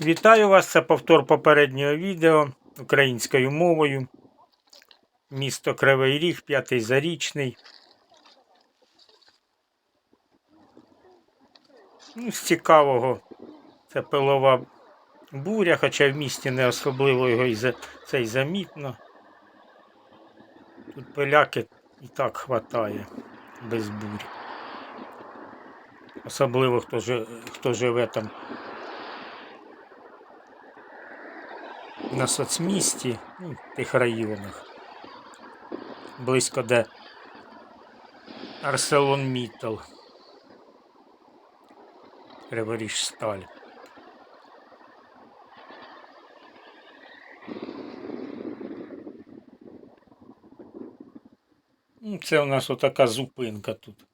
Вітаю вас! Це повтор попереднього відео українською мовою. Місто Кривий Ріг, п'ятий зарічний. Ну, з цікавого це пилова буря, хоча в місті не особливо його і за- це й замітно. Тут пиляки і так хватає без бурь. Особливо хто, хто живе там на соцмісті, ну, тих районах, близько де Арселон Міттл, Криворіжсталь. Ну, Це у нас отака зупинка тут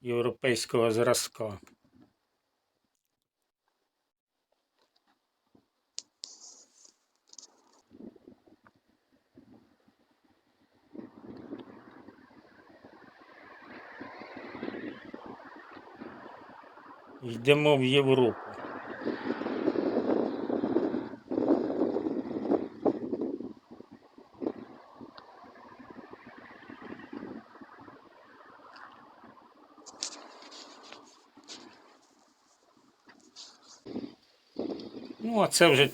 європейського зразка. Йдемо в Європу. Ну, а це вже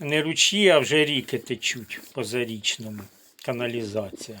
не ручі, а вже ріки течуть по зарічному. Каналізація.